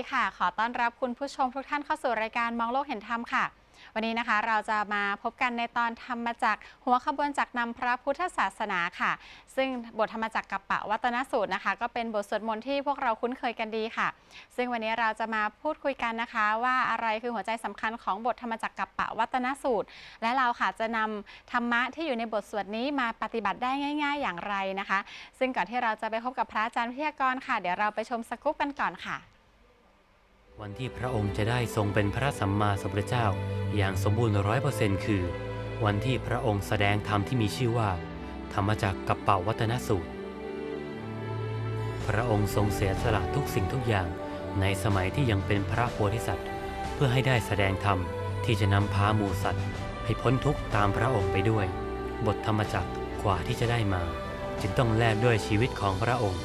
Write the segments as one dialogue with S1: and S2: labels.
S1: ดีค่ะ ขอต้อนรับคุณผู้ชมทุกท่านเข้าสู่รายการมองโลกเห็นธรรมค่ะ วันนี้นะคะเราจะมาพบกันในตอนธรรมจากรหัวขบวนจากรนำพระพุทธศาสนาค่ะ ซึ่งบทธรรมจักรกับปะวัตนสูตรนะคะ ก็เป็นบทสวดมนต์ที่พวกเราคุ้นเคยกันดีค่ะ ซึ่งวันนี้เราจะมาพูดคุยกันนะคะ ว่าอะไรคือหัวใจสำคัญของบทธรรมจักรกับปะวัตนสูตร และเราค่ะจะนำธรรมะที่อยู่ในบทสวดนี้มาปฏิบัติได้ง่าย ๆ อย่างไรนะคะ ซึ่งก่อนที่เราจะไปพบกับพระอาจารย์วิทยากรค่ะ เดี๋ยวเราไปชมสกู๊ปกันก่อนค่ะ
S2: วันที่พระองค์จะได้ทรงเป็นพระสัมมาสัมพุทธเจ้า อย่างสมบูรณ์ร้อยเปอร์เซ็นต์คือ วันที่พระองค์แสดงธรรมที่มีชื่อว่า ธรรมจักกับเป่าวัตนสูตร พระองค์ทรงเสียสละทุกสิ่งทุกอย่างในสมัยที่ยังเป็นพระโพธิสัตว์ เพื่อให้ได้แสดงธรรมที่จะนำพาหมู่สัตว์ ให้พ้นทุกข์ตามพระองค์ไปด้วย บทธรรมจักกว่าที่จะได้มา จึงต้องแลกด้วยชีวิตของพระองค์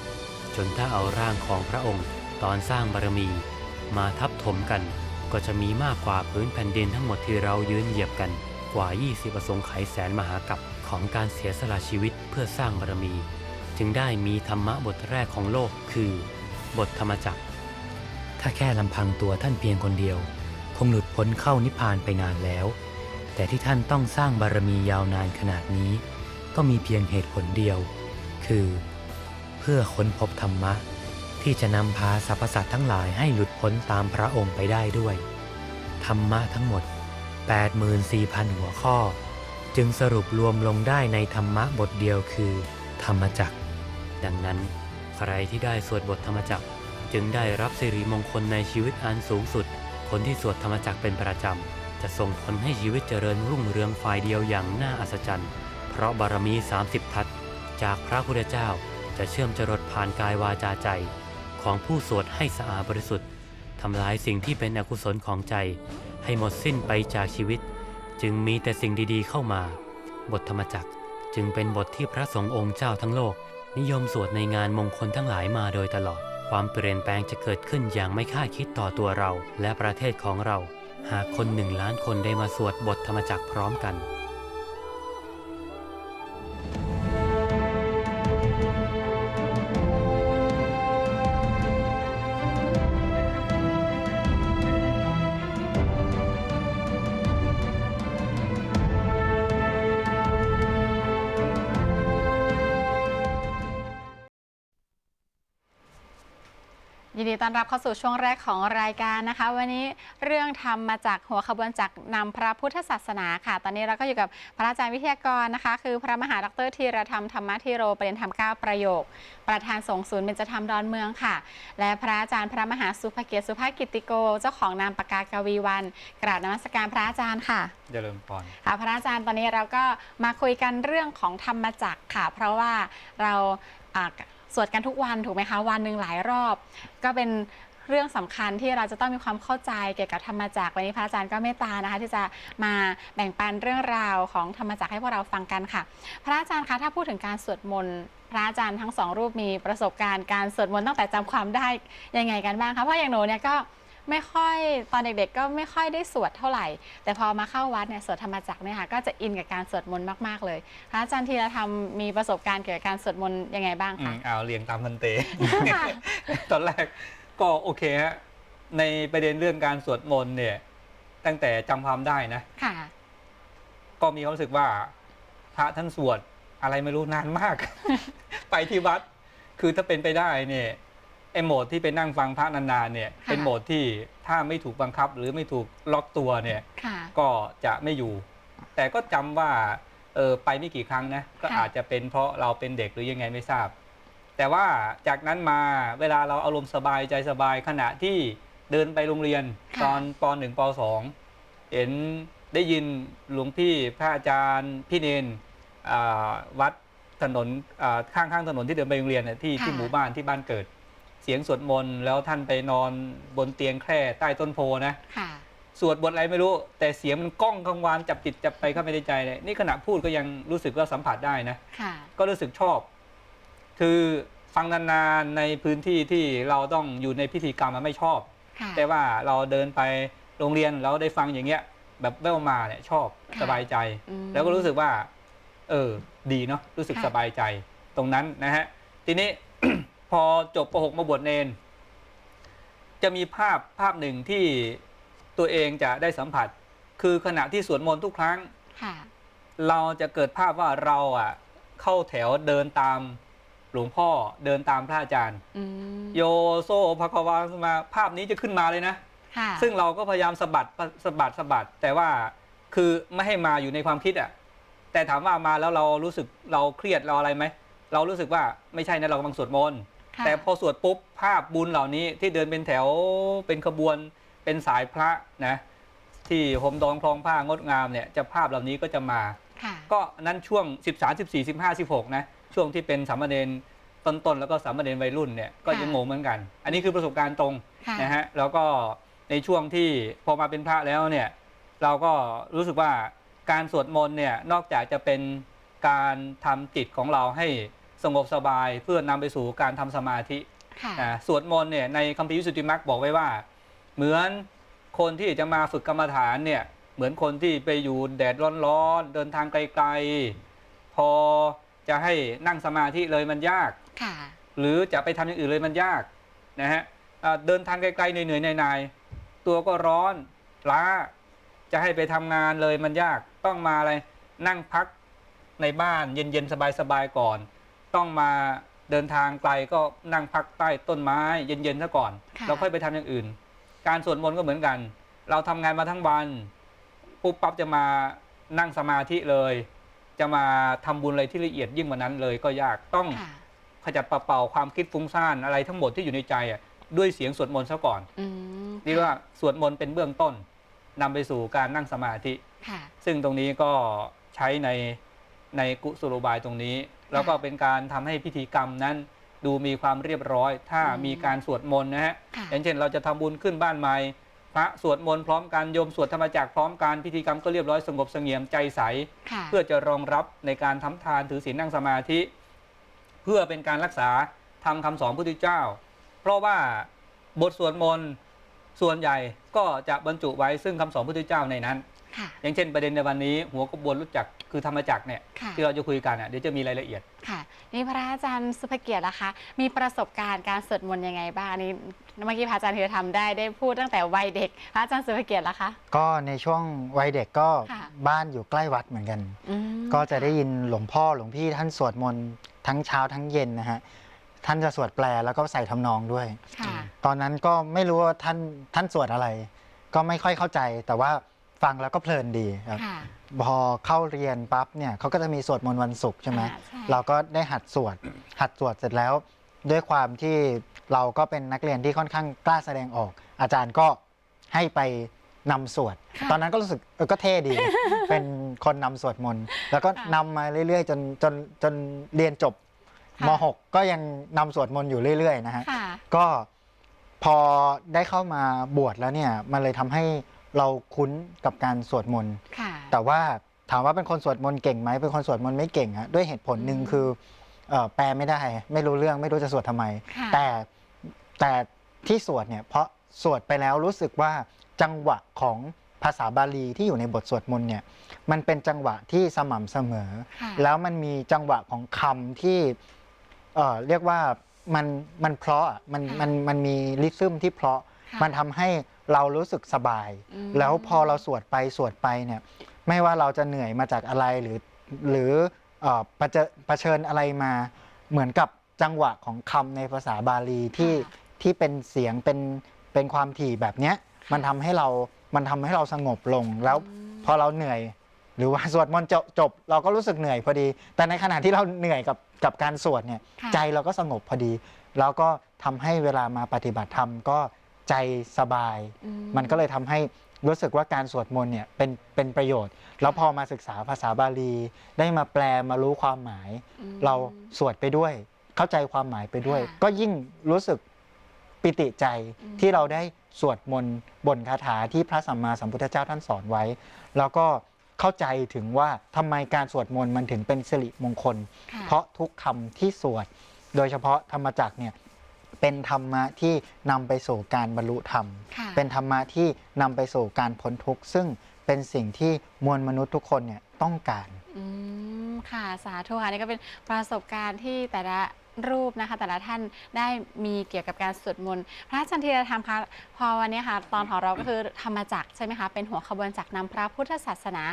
S2: จนถ้าเอาร่างของพระองค์ ตอนสร้างบารมี มาทับถมกัน ก็จะมีมากกว่าพื้นแผ่นดินทั้งหมดที่เรายืนเหยียบกันกว่า 20 ประสงค์ไขแสนมหากับของการเสียสละชีวิตเพื่อสร้างบารมี จึงได้มีธรรมะบทแรกของโลกคือ บทธรรมจักร ถ้าแค่ลำพังตัวท่านเพียงคนเดียว คงหลุดพ้นเข้านิพพานไปนานแล้ว แต่ที่ท่านต้องสร้างบารมียาวนานขนาดนี้ ก็มีเพียงเหตุผลเดียว คือ เพื่อค้นพบธรรมะ ที่จะนำพาสรรพสัตว์ทั้งหลายให้หลุดพ้นตามพระองค์ไปได้ด้วย ธรรมะทั้งหมด 84,000 หัวข้อ จึงสรุปรวมลงได้ในธรรมะบทเดียวคือ ธรรมจักร ดังนั้น ใครที่ได้สวดบทธรรมจักร จึงได้รับสิริมงคลในชีวิตอันสูงสุด คนที่สวดธรรมจักรเป็นประจำ จะส่งผลให้ชีวิตเจริญรุ่งเรืองฝ่ายเดียวอย่างน่าอัศจรรย์ เพราะบารมี 30 ทัศจากพระพุทธเจ้าจะเชื่อมจรดผ่านกายวาจาใจ ของผู้สวดให้สะอาดบริสุทธิ์ทำลายสิ่งที่เป็นอกุศลของใจ ให้หมดสิ้นไปจากชีวิต จึงมีแต่สิ่งดีๆเข้ามา บทธรรมจักรจึงเป็นบทที่พระสงฆ์องค์เจ้าทั้งโลก นิยมสวดในงานมงคลทั้งหลายมาโดยตลอด ความเปลี่ยนแปลงจะเกิดขึ้นอย่างไม่คาดคิดต่อตัวเราและประเทศของเรา หากคนหนึ่งล้านคนได้มาสวดบทธรรมจักรพร้อมกัน
S1: นดีต้อนรับเข้าสู่ช่วงแรกของรายการนะคะ วันนี้เรื่องทำมาจากหัวขบวนจากนำพระพุทธศาสนาค่ะ ตอนนี้เราก็อยู่กับพระอาจารย์วิทยากรนะคะ คือพระมหาดรธีรธรรมธรรมธิโรประเด็นธรรมเก้าประโยค ประธานสงฆ์ศูนย์เบญจธรรมดอนเมืองค่ะ และพระอาจารย์พระมหาสุภเกียรติสุภกิตติโก เจ้าของนามปากกากวีวัน กราบนมัสการพระอาจารย์ค่ะ
S3: เจริญพร
S1: ค่ะพระอาจารย์ตอนนี้เราก็มาคุยกันเรื่องของธรรมจักรค่ะ เพราะว่าเราอ่า สวดกันทุกวันถูกไหมคะ วันหนึ่งหลายรอบ ก็เป็นเรื่องสำคัญที่เราจะต้องมีความเข้าใจเกี่ยวกับธรรมจักรวันนี้พระอาจารย์ก็เมตตานะคะ ที่จะมาแบ่งปันเรื่องราวของธรรมจักรให้พวกเราฟังกันค่ะ พระอาจารย์คะถ้าพูดถึงการสวดมนต์พระอาจารย์ทั้งสองรูปมีประสบการณ์การสวดมนต์ตั้งแต่จำความได้ยังไงกันบ้างคะเพราะอย่างหนูเนี่ยก็ ไม่ค่อยตอนเด็กๆ ก็ไม่ค่อยได้สวดเท่าไหร่ แต่พอมาเข้าวัดเนี่ยสวดธรรมจักรเนี่ยค่ะก็จะอินกับการสวดมนต์มากๆเลยพระอาจารย์ธีรธรรมมีประสบการณ์เกี่ยวกับการสวดมนต์ยังไงบ้าง
S3: อื
S1: คะ
S3: มเอาเรียงตามพันเต
S1: ค่ะ
S3: ตอนแรกก็โอเคฮะในประเด็นเรื่องการสวดมนต์เนี่ย ตั้งแต่จำความได้นะ
S1: ค่ะ
S3: ก็มีความรู้สึกว่า พระท่านสวดอะไรไม่รู้นานมาก ไปที่วัด คือถ้าเป็นไปได้เนี่ย ไอโหมดที่ไปนั่งฟังพระนานๆเนี่ย
S1: ค่ะ
S3: เป็นโหมดที่ถ้าไม่ถูกบังคับหรือไม่ถูกล็อกตัวเนี่ย
S1: ค่ะ
S3: ก็จะไม่อยู่ แต่ก็จำว่าเออไปไม่กี่ครั้งนะก็
S1: ค่ะ
S3: อาจจะเป็นเพราะเราเป็นเด็กหรือยังไงไม่ทราบ แต่ว่าจากนั้นมาเวลาเราอารมณ์สบายใจสบายขณะที่เดินไปโรงเรียน
S1: ค่ะ
S3: ตอนปหนึ่งปสองเห็นได้ยินหลวงพี่พระอาจารย์พี่เนนอ่าวัดถนนอ่าข้างข้างถนนที่เดินไปโรงเรียนน่ะที่ที่หมู่บ้านที่บ้านเกิด เสียงสวดมนต์แล้วท่านไปนอนบนเตียงแคร่ใต้ต้นโพนะ
S1: ค่ะ
S3: สวดบทอะไรไม่รู้ แต่เสียงมันก้องกังวานจับจิตจับไปเข้าไปในใจเลยนี่ขณะพูดก็ยังรู้สึกว่าสัมผัสได้นะ
S1: ค่ะ
S3: ก็รู้สึกชอบ คือฟังนานๆในพื้นที่ที่เราต้องอยู่ในพิธีกรรมมันไม่ชอบ
S1: ค่ะ
S3: แต่ว่าเราเดินไปโรงเรียนเราได้ฟังอย่างเงี้ย แบบแววมาเนี่ยชอบ
S1: ค่ะ
S3: สบายใจ
S1: อืม
S3: แล้วก็รู้สึกว่า เออ ดีเนาะรู้สึก
S1: ค่ะ
S3: สบายใจตรงนั้นนะฮะ ทีนี้ พอจบป .6 มาบวชเนนจจะมีภาพภาพหนึ่งที่ตัวเองจะได้สัมผัส คือขณะที่สวดมนต์ทุกครั้ง
S1: ค่ะ
S3: เราจะเกิดภาพว่าเราอะ เข้าแถวเดินตามหลวงพ่อเดินตามพระอาจารย์
S1: อืม
S3: โยโซภควาสมาภาพนี้จะขึ้นมาเลยนะ
S1: ค่ะ
S3: ซึ่งเราก็พยายามสะบัดสะบัดสะบัด แต่ว่าคือไม่ให้มาอยู่ในความคิดอะ แต่ถามว่ามาแล้วเรารู้สึกเราเครียดเราอะไรไหมเรารู้สึกว่าไม่ใช่นะเรากำลังสวดมนต์
S1: ค่ะ
S3: แต่พอสวดปุ๊บภาพบุญเหล่านี้ที่เดินเป็นแถวเป็นขบวนเป็นสายพระนะที่ห่มดองคลองผ้างดงามเนี่ยจะภาพเหล่านี้ก็จะมา
S1: ค่ะ
S3: ก็นั้นช่วง 13 14 15 16นะช่วงที่เป็นสามเณรต้นๆแล้วก็สามเณรวัยรุ่นเนี่ยก็ยังงงเหมือนกัน อันนี้คือประสบการณ์ตรง
S1: ค่ะ
S3: นะฮะแล้วก็ในช่วงที่พอมาเป็นพระแล้วเนี่ยเราก็รู้สึกว่าการสวดมนต์เนี่ยนอกจากจะเป็นการทำจิตของเราให้ สงบสบายเพื่อนำไปสู่การทำสมาธิ
S1: ค่ะ
S3: นะสวดมนต์เนี่ยในคัมภีร์วิสุทธิมรรคบอกไว้ว่า เหมือนคนที่จะมาฝึกกรรมฐานเนี่ยเหมือนคนที่ไปอยู่แดดร้อนๆเดินทางไกลๆ พอจะให้นั่งสมาธิเลยมันยาก
S1: ค่ะ
S3: หรือจะไปทำอย่างอื่นเลยมันยากนะฮะอ่าเดินทางไกลๆเหนื่อยๆนายๆตัวก็ร้อนล้าจะให้ไปทำงานเลยมันยากต้องมาอะไรนั่งพักในบ้านเย็นๆสบายๆก่อน ต้องมาเดินทางไกลก็นั่งพักใต้ต้นไม้เย็นๆซะก่อน
S1: ค่ะ
S3: เราค่อยไปทำอย่างอื่น การสวดมนต์ก็เหมือนกัน เราทำงานมาทั้งวันปุ๊บปั๊บจะมานั่งสมาธิเลย จะมาทำบุญอะไรที่ละเอียดยิ่งกว่านั้นเลยก็ยากต้อง
S1: ค่ะ
S3: ขจัดปัดเป่าความคิดฟุ้งซ่านอะไรทั้งหมดที่อยู่ในใจอะด้วยเสียงสวดมนต์ซะก่อน
S1: อืม
S3: เรียกว่าสวดมนต์เป็นเบื้องต้นนำไปสู่การนั่งสมาธิ
S1: ค่ะ
S3: ซึ่งตรงนี้ก็ใช้ในในกุศโลบายตรงนี้ แล้วก็เป็นการทำให้พิธีกรรมนั้น ดูมีความเรียบร้อย ถ้า
S1: อืม
S3: มีการสวดมนต์นะฮะ
S1: ค่ะ
S3: อย่างเช่น เราจะทำบุญขึ้นบ้านใหม่พระสวดมนต์พร้อมกันโยมสวดธรรมจักรพร้อมกันพิธีกรรมก็เรียบร้อยสงบเสงี่ยมใจใส
S1: ค่ะ
S3: เพื่อจะรองรับในการทำทานถือศีลนั่งสมาธิ เพื่อเป็นการรักษาทำคำสอนพระพุทธเจ้า เพราะว่าบทสวดมนต์ส่วนใหญ่ก็จะบรรจุไว้ซึ่งคำสอนพระพุทธเจ้าในนั้น
S1: ค่ะ
S3: อย่างเช่นประเด็นในวันนี้หัวกระบวนรู้จักคือธรรมจักรเนี่ย
S1: ค่ะ
S3: ที่เราจะคุยกันอะเดี๋ยวจะมีรายละเอียด
S1: ค่ะนี่พระอาจารย์สุภเกียรติล่ะคะ มีประสบการณ์การสวดมนต์ยังไงบ้างอันนี้เมื่อกี้พระอาจารย์ธีรธรรมได้ได้พูดตั้งแต่วัยเด็ก พระอาจารย์สุภเกียรติล่ะคะ
S4: ก็ในช่วงวัยเด็กก็
S1: ค่ะ
S4: บ้านอยู่ใกล้วัดเหมือนกัน
S1: อืม
S4: ก็จะได้ยินหลวงพ่อหลวงพี่ท่านสวดมนต์ทั้งเช้าทั้งเย็นนะฮะท่านจะสวดแปลแล้วก็ใส่ทำนองด้วย
S1: ค่ะ
S4: ตอนนั้นก็ไม่รู้ว่าท่านท่านสวดอะไร ก็ไม่ค่อยเข้าใจ แต่ว่า ฟังแล้วก็เพลินดีครับ
S1: ค่ะ
S4: พอเข้าเรียนปั๊บเนี่ยเขาก็จะมีสวดมนต์วันศุกร์ใช่ไหม
S1: อ่าใช่
S4: เราก็ได้หัดสวด หัดสวดเสร็จแล้ว ด้วยความที่เราก็เป็นนักเรียนที่ค่อนข้างกล้าแสดงออก อาจารย์ก็ให้ไปนำสวด
S1: ค่ะ
S4: ตอนนั้นก็รู้สึกเออก็เท่ดี เป็นคนนำสวดมนต์แล้วก็
S1: ค่ะ
S4: นำมาเรื่อยๆ จนจนจนเรียนจบ
S1: ค่ะ
S4: ม .6 ก็ยังนำสวดมนต์อยู่เรื่อยๆนะฮะ
S1: ค่ะ
S4: ก็พอได้เข้ามาบวชแล้วเนี่ย มันเลยทำให้ เราคุ้นกับการสวดมนต์
S1: ค่ะ
S4: แต่ว่าถามว่าเป็นคนสวดมนต์เก่งไหมเป็นคนสวดมนต์ไม่เก่งฮะด้วยเหตุผลหนึ่ง
S1: อืม
S4: คือเอ่อแปลไม่ได้ ไม่รู้เรื่องไม่รู้จะสวดทำไม
S1: ค่ะ
S4: แต่แต่ที่สวดเนี่ยเพราะสวดไปแล้วรู้สึกว่าจังหวะของภาษาบาลีที่อยู่ในบทสวดมนต์เนี่ยมันเป็นจังหวะที่สม่ำเสมอ
S1: ค่ะ
S4: แล้วมันมีจังหวะของคำที่เอ่อเรียกว่ามันมันเพราะอะมัน
S1: ค่ะ
S4: มันมันมีริทึมที่เพราะ
S1: ค่ะ
S4: มันทำให้ เรารู้สึกสบาย
S1: อืม
S4: แล้วพอเราสวดไปสวดไปเนี่ย ไม่ว่าเราจะเหนื่อยมาจากอะไรหรือหรือเอ่อประเจเผชิญอะไรมา เหมือนกับจังหวะของคำในภาษาบาลีที่
S1: ค่ะ
S4: ที่เป็นเสียงเป็นเป็นความถี่แบบเนี้ยมันทำให้เรามันทำให้เราสงบลงแล้ว
S1: อืม
S4: พอเราเหนื่อย หรือว่า สวดมนต์จบจบ เราก็รู้สึกเหนื่อยพอดี แต่ในขณะที่เราเหนื่อยกับกับการสวดเนี่ย
S1: ค่ะ
S4: ใจเราก็สงบพอดี แล้วก็ทำให้เวลามาปฏิบัติธรรมก็ ใจสบาย
S1: อื
S4: มันก็เลยทำให้รู้สึกว่าการสวดมนต์เนี่ยเป็นเป็นประโยชน์ แล้วพอมาศึกษาภาษาบาลี ได้มาแปลมารู้ความหมาย
S1: อืม
S4: เราสวดไปด้วย เข้าใจความหมายไปด้วย
S1: ค่ะ
S4: ก็ยิ่งรู้สึกปิติใจ
S1: อืม
S4: ที่เราได้สวดมนต์บนคาถาที่พระสัมมาสัมพุทธเจ้าท่านสอนไว้ แล้วก็เข้าใจถึงว่าทำไมการสวดมนต์มันถึงเป็นสิริมงคล
S1: ค่ะ
S4: เพราะทุกคำที่สวด โดยเฉพาะธรรมจักรเนี่ย เป็นธรรมะที่นำไปสู่การบรรลุธรรม
S1: ค่ะ
S4: เป็นธรรมะที่นำไปสู่การพ้นทุกข์ ซึ่งเป็นสิ่งที่มวลมนุษย์ทุกคนเนี่ยต้องการ
S1: อืมค่ะสาธุค่ะนี่ก็เป็นประสบการณ์ที่แต่ละรูปนะคะ แต่ละท่านได้มีเกี่ยวกับการสวดมนต์พระอาจารย์ธีรธรรมคะพอวันนี้ค่ะ ตอนของเราก็คือธรรมจักรใช่ไหมคะเป็นหัวขบวนจักรนำพระพุทธศาสนา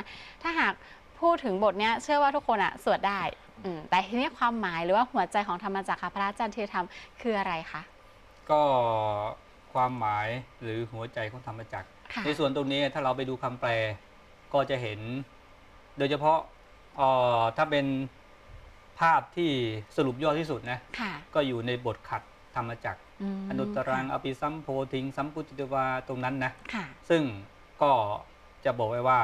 S1: ถ้าหาก พูดถึงบทเนี้ยเชื่อว่าทุกคนอะสวดได้อืมแต่ทีนี้ความหมายหรือว่าหัวใจของธรรมจักรค่ะพระอาจารย์ธีรธรรมคืออะไรคะ
S3: ก็ความหมายหรือหัวใจของธรรมจักร
S1: ค่ะ
S3: ในส่วนตรงนี้ถ้าเราไปดูคำแปลก็จะเห็น โดยเฉพาะเอ่อถ้าเป็นภาพที่สรุปย่อที่สุดนะ
S1: ค่ะ
S3: ก็อยู่ในบทขัดธรรมจักร
S1: ม
S3: อนุตตรังอภิสัมโพธิงสัมพุทธิวาตรงนั้นนะ
S1: ค่ะ
S3: ซึ่งก็จะบอกไว้ว่า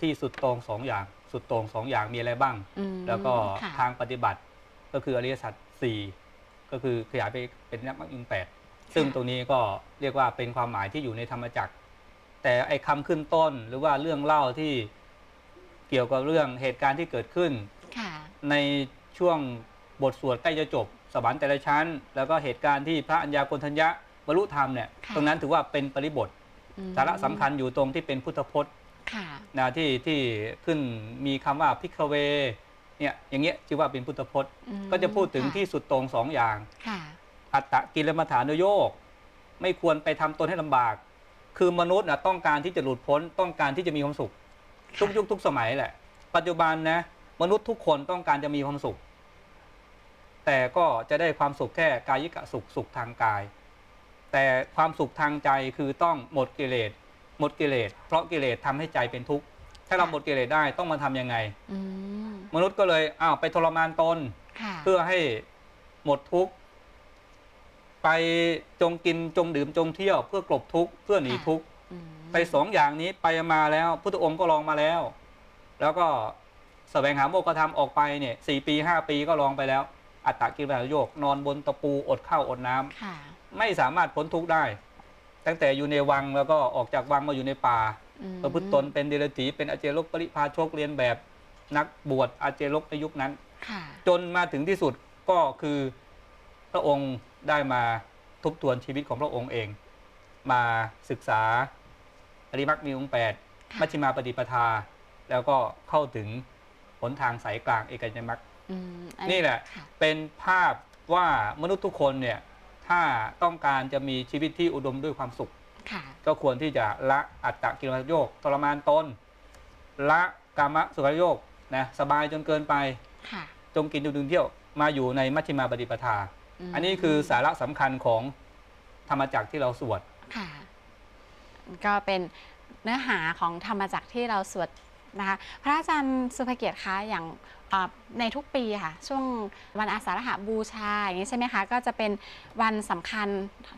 S3: ที่สุดตรงสองอย่าง สุดตรงสองอย่างมีอะไรบ้าง
S1: อืม
S3: แล้วก็
S1: ค่ะ
S3: ทางปฏิบัติก็คืออริยสัจสี่ก็คือขยายไปเป็นนักมรรคอิงแปดซึ่งตรงนี้ก็เรียกว่าเป็นความหมายที่อยู่ในธรรมจักร แต่ไอ้คำขึ้นต้นหรือว่าเรื่องเล่าที่เกี่ยวกับเรื่องเหตุการณ์ที่เกิดขึ้น
S1: ค่ะ
S3: ในช่วงบทสวดใกล้จะจบ สวรรค์แต่ละชั้น แล้วก็เหตุการณ์ที่พระอัญญาโกณทัญญะบรรลุธรรมเนี่ย
S1: ค่ะ
S3: ตรงนั้นถือว่าเป็นปริบท
S1: อืม
S3: สาระสำคัญอยู่ตรงที่เป็นพุทธพจน์
S1: ค่ะ
S3: นะที่ที่ขึ้นมีคำว่าพิกเวเนี่ยอย่างเงี้ยชื่อว่าเป็นพุทธพจน์
S1: อืม
S3: ก็จะพูดถึง
S1: ค่
S3: ที่สุดตรงสองอย่าง
S1: ค่ะ
S3: อัตตะกิลมัฐานโยก ไม่ควรไปทำตนให้ลำบาก คือมนุษย์นะต้องการที่จะหลุดพ้นต้องการที่จะมีความสุข ทุกยุคทุกสมัยแหละ ปัจจุบันนะมนุษย์ทุกคนต้องการจะมีความสุข แต่ก็จะได้ความสุขแค่กายิกะสุขสุขทางกาย แต่ความสุขทางใจคือต้องหมดกิเลส หมดกิเลสเพราะกิเลสทำให้ใจเป็นทุกข์ถ้าเราหมดกิเลสได้ต้องมาทำยังไง
S1: อืม
S3: มนุษย์ก็เลยอ้าวไปทรมานตน
S1: ค่ะ
S3: เพื่อให้หมดทุกข์ไปจงกินจงดื่มจงเที่ยว เพื่อกลบทุกข์เพื่อหนีทุกข์
S1: อืม
S3: ไปสองอย่างนี้ไปมาแล้วพุทธองค์ก็ลองมาแล้ว แล้วก็แสวงหาโมกขธรรมออกไปเนี่ยสี่ปีห้าปีก็ลองไปแล้ว อัตตกิลมัฐานโยก นอนบนตะปูอดข้าวอดน้ำ
S1: ค่ะ
S3: ไม่สามารถพ้นทุกข์ได้ ตั้งแต่อยู่ในวังแล้วก็ออกจากวังมาอยู่ในป่า
S1: อืม
S3: ประพฤติตนเป็นเดรัจฉีเป็นอาเจรกปริพาชกเรียนแบบนักบวชอาเจรกในยุคนั้น
S1: ค่ะ
S3: จนมาถึงที่สุดก็คือพระองค์ได้มาทบทวนชีวิตของพระองค์เอง มาศึกษาอริมักมีองค์แปด
S1: ค่ะ
S3: มัชฌิมาปฏิปทา แล้วก็เข้าถึงหนทางสายกลางเอกยมัก
S1: อืมอั
S3: นี่แหละ
S1: ค่
S3: เป็นภาพว่ามนุษย์ทุกคนเนี่ย ถ้าต้องการจะมีชีวิตที่อุดมด้วยความสุข
S1: ค่ะ
S3: ก็ควรที่จะละอัตตกิลมัฏฐโยกทรมานตนละกามะสุขโยกนะสบายจนเกินไป
S1: ค่ะ
S3: จงกินจงดื่มเที่ยวมาอยู่ในมัชฌิมาปฏิปทา
S1: ม
S3: อันนี้คือสาระสำคัญของธรรมจักรที่เราสวด
S1: ค่ะ ก็เป็นเนื้อหาของธรรมจักรที่เราสวดนะคะ พระอาจารย์สุภเกียรติคะอย่างอ่า ในทุกปีค่ะ ช่วงวันอาสาฬหบูชาอย่างนี้ใช่ไหมคะ ก็จะเป็นวันสำคัญ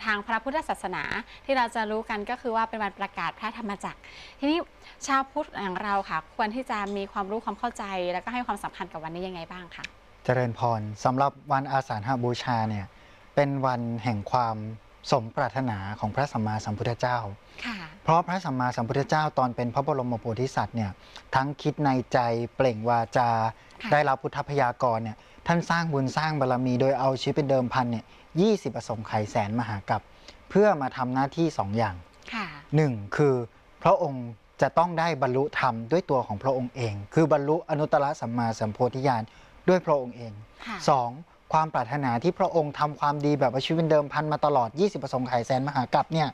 S1: ทางพระพุทธศาสนา ที่เราจะรู้กันก็คือว่าเป็นวันประกาศพระธรรมจักร ทีนี้ชาวพุทธอย่างเราค่ะ ควรที่จะมีความรู้ความเข้าใจ แล้วก็ให้ความสำคัญกับวันนี้ยังไงบ้างคะ
S4: เจริญพรสำหรับวันอาสาฬหบูชาเนี่ยเป็นวันแห่งความ สมปรารถนาของพระสัมมาสัมพุทธเจ้า
S1: ค่ะ
S4: เพราะพระสัมมาสัมพุทธเจ้าตอนเป็นพระบรมโพธิสัตว์เนี่ยทั้งคิดในใจเปล่งวาจา
S1: ค่ะ
S4: ได้รับพุทธพยากรเนี่ยท่านสร้างบุญสร้างบารมีโดยเอาชีวิตเป็นเดิมพันเนี่ยยี่สิบประสงค์ไขยแสนมหากรัปเพื่อมาทำหน้าที่สองอย่าง
S1: ค่ะ
S4: หนึ่งคือพระองค์จะต้องได้บรรลุธรรมด้วยตัวของพระองค์เอง คือบรรลุอนุตตรสัมมาสัมโพธิญาณด้วยพระองค์เอง
S1: ค่ะ
S4: สอง ความปรารถนาที่พระองค์ทำความดีแบบว่าชีวิตเป็นเดิมพันมาตลอด 20 ประสงค์ไขยแสนมหากรัปเนี่ย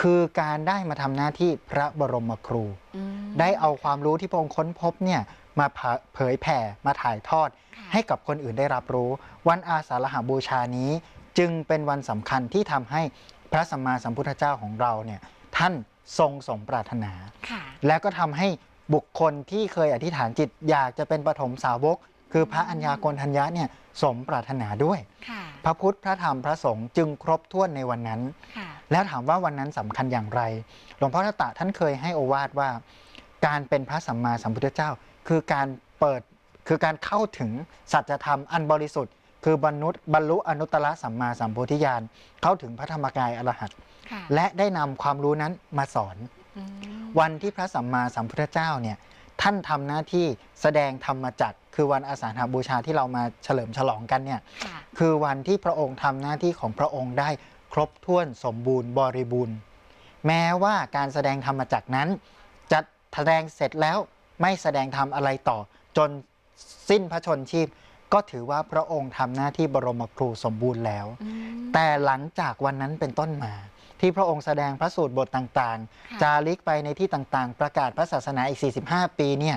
S4: คือการได้มาทำหน้าที่พระบรมครู
S1: อืม
S4: ได้เอาความรู้ที่พระองค์ค้นพบเนี่ยมาเผยเผยแผ่มาถ่ายทอด
S1: ค่ะ
S4: ให้กับคนอื่นได้รับรู้ วันอาสาฬหบูชานี้ จึงเป็นวันสำคัญที่ทำให้พระสัมมาสัมพุทธเจ้าของเราเนี่ยท่านทรงสมปรารถนา
S1: ค่ะ
S4: แล้วก็ทำให้บุคคลที่เคยอธิษฐานจิตอยากจะเป็นปฐมสาวก คือพระอัญญาโกณทัญญะเนี่ยสมปรารถนาด้วย
S1: ค่ะ
S4: พระพุทธพระธรรมพระสงฆ์จึงครบถ้วนในวันนั้น
S1: ค่ะ
S4: แล้วถามว่าวันนั้นสำคัญอย่างไร หลวงพ่อทัตตะท่านเคยให้โอวาทว่า การเป็นพระสัมมาสัมพุทธเจ้า คือการเปิดคือการเข้าถึงสัจธรรมอันบริสุทธิ์ คือบรรลุบรรลุอนุตตรสัมมาสัมโพธิญาณเข้าถึงพระธรรมกายอรหัต
S1: ค่ะ
S4: และได้นำความรู้นั้นมาสอน
S1: อืม
S4: วันที่พระสัมมาสัมพุทธเจ้าเนี่ย ท่านทำหน้าที่แสดงธรรมจักรคือวันอาสาฬหบูชาที่เรามาเฉลิมฉลองกันเนี่ย
S1: ค่ะ
S4: คือวันที่พระองค์ทำหน้าที่ของพระองค์ได้ครบถ้วนสมบูรณ์บริบูรณ์ แม้ว่าการแสดงธรรมจักรนั้น จะแสดงเสร็จแล้วไม่แสดงธรรมอะไรต่อ จนสิ้นพระชนชีพ ก็ถือว่าพระองค์ทำหน้าที่บรมครูสมบูรณ์แล้ว
S1: อืม
S4: แต่หลังจากวันนั้นเป็นต้นมา ที่พระองค์แสดงพระสูตรบทต่าง
S1: ค่ะ
S4: ๆจาริกไปในที่ต่างๆ ประกาศพระศาสนาอีก 45 ปีเนี่ย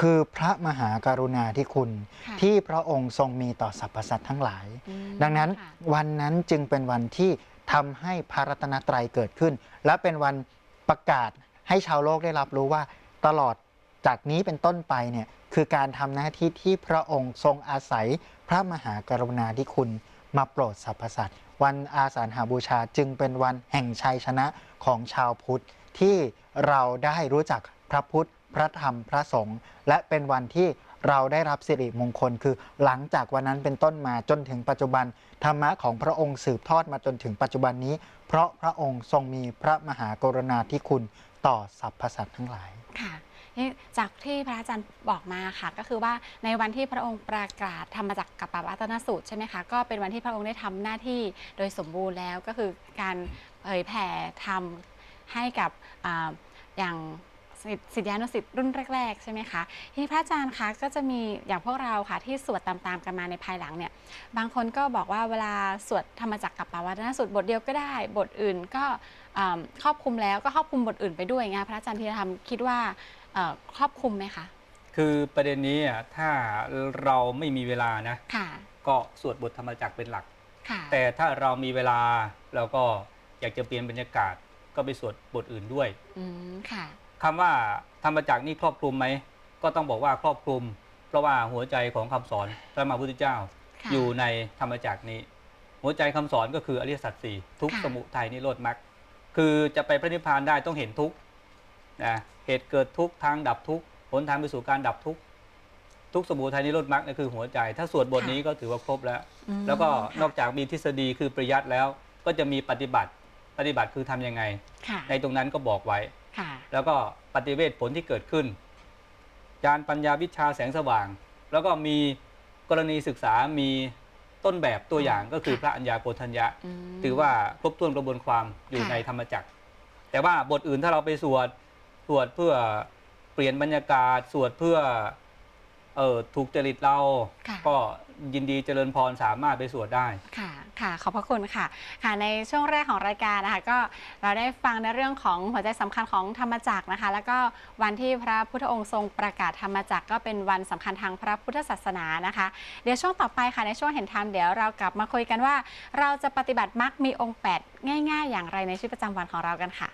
S4: คือพระมหากรุณาธิคุณ
S1: ค่ะ
S4: ที่พระองค์ทรงมีต่อสรรพสัตว์ทั้งหลาย
S1: อืม
S4: ดังนั้น
S1: ค่ะ
S4: วันนั้นจึงเป็นวันที่ทำให้พระรัตนตรัยเกิดขึ้น และเป็นวันประกาศให้ชาวโลกได้รับรู้ว่าตลอดจากนี้เป็นต้นไปเนี่ยคือการทำหน้าที่ที่พระองค์ทรงอาศัยพระมหากรุณาธิคุณมาโปรดสรรพสัตว์ วันอาสาฬหาบูชาจึงเป็นวันแห่งชัยชนะของชาวพุทธที่เราได้รู้จักพระพุทธ พระธรรมพระสงฆ์และเป็นวันที่เราได้รับสิริมงคล คือหลังจากวันนั้นเป็นต้นมาจนถึงปัจจุบันธรรมะของพระองค์สืบทอดมาจนถึงปัจจุบันนี้ เพราะพระองค์ทรงมีพระมหากรุณาธิคุณต่อสรรพสัตว์ทั้งหลาย
S1: ค่ะ นี่จากที่พระอาจารย์บอกมาค่ะ ก็คือว่าในวันที่พระองค์ประกาศธรรมจักรกับปวัตนสูตรใช่ไหมคะก็เป็นวันที่พระองค์ได้ทำหน้าที่โดยสมบูรณ์แล้วก็คือการเผยแผ่ธรรมให้กับออย่างศิษศิษยานุศิษย์รุ่นแรก ๆ ใช่ไหมคะที่พระอาจารย์คะก็จะมีอย่างพวกเราค่ะที่สวดตามๆกันมาในภายหลังเนี่ยบางคนก็บอกว่าเวลาสวดธรรมจักรกับปวัตนสูตรบทเดียวก็ได้ บทอื่นก็ครอบคลุมแล้วก็ครอบคลุมบทอื่นไปด้วยไงพระอาจารย์ธีรธรรมคิดว่า ครอบคลุมไหมคะ
S3: คือประเด็นนี้อะถ้าเราไม่มีเวลานะ
S1: ค่ะ
S3: ก็สวดบทธรรมจักรเป็นหลัก
S1: ค่ะ
S3: แต่ถ้าเรามีเวลาเราก็อยากจะเปลี่ยนบรรยากาศก็ไปสวดบทอื่นด้วย
S1: อืม ค่ะ
S3: คำว่าธรรมจักรนี่ครอบคลุมไหม ก็ต้องบอกว่าครอบคลุม เพราะว่าหัวใจของคำสอนพระมหาพุทธเจ้า
S1: ค่ะ
S3: อยู่ในธรรมจักรนี้ หัวใจคำสอนก็คืออริยสัจสี่ทุกข์
S1: ค่ะ
S3: สมุทัยนิโรธมรรคคือจะไปพระนิพพานได้ต้องเห็นทุกข์ นะเหตุเกิดทุกข์ทางดับทุกข์หนทางไปสู่การดับทุกข์ทุกข์สมุทัยนิโรธมรรคนี่คือหัวใจ ถ้าสวดบทนี้ก็ถือว่าครบแล้ว
S1: อืม
S3: แล้วก็
S1: ค่ะ
S3: นอกจากมีทฤษฎีคือปริยัติแล้ว ก็จะมีปฏิบัติปฏิบัติคือทำยังไง
S1: ค่ะ
S3: ในตรงนั้นก็บอกไว้
S1: ค่ะ
S3: แล้วก็ปฏิเวทผลที่เกิดขึ้นญาณปัญญาวิชาแสงสว่าง แล้วก็มีกรณีศึกษามีต้นแบบตัวอย่างก็คือพระอัญญาโกฏัญญะ
S1: อืม
S3: ถือว่าครบถ้วนกระบวนความอยู่
S1: ค่ะ
S3: ในธรรมจักร แต่ว่าบทอื่นถ้าเราไปสวด สวดเพื่อเปลี่ยนบรรยากาศ สวดเพื่อเออถูกจริตเรา
S1: ค่ะ
S3: ก็ยินดีเจริญพรสามารถไปสวดได้
S1: ค่ะ ค่ะ ขอบพระคุณค่ะ ค่ะ ในช่วงแรกของรายการนะคะ ก็เราได้ฟังในเรื่องของหัวใจสำคัญของธรรมจักรนะคะ แล้วก็วันที่พระพุทธองค์ทรงประกาศธรรมจักรก็เป็นวันสำคัญทางพระพุทธศาสนานะคะ เดี๋ยวช่วงต่อไปค่ะ ในช่วงเห็นธรรมเดี๋ยวเรากลับมาคุยกันว่า เราจะปฏิบัติมรรคมีองค์ 8 ง่าย ๆ อย่างไรในชีวิตประจำวันของเรากันค่ะ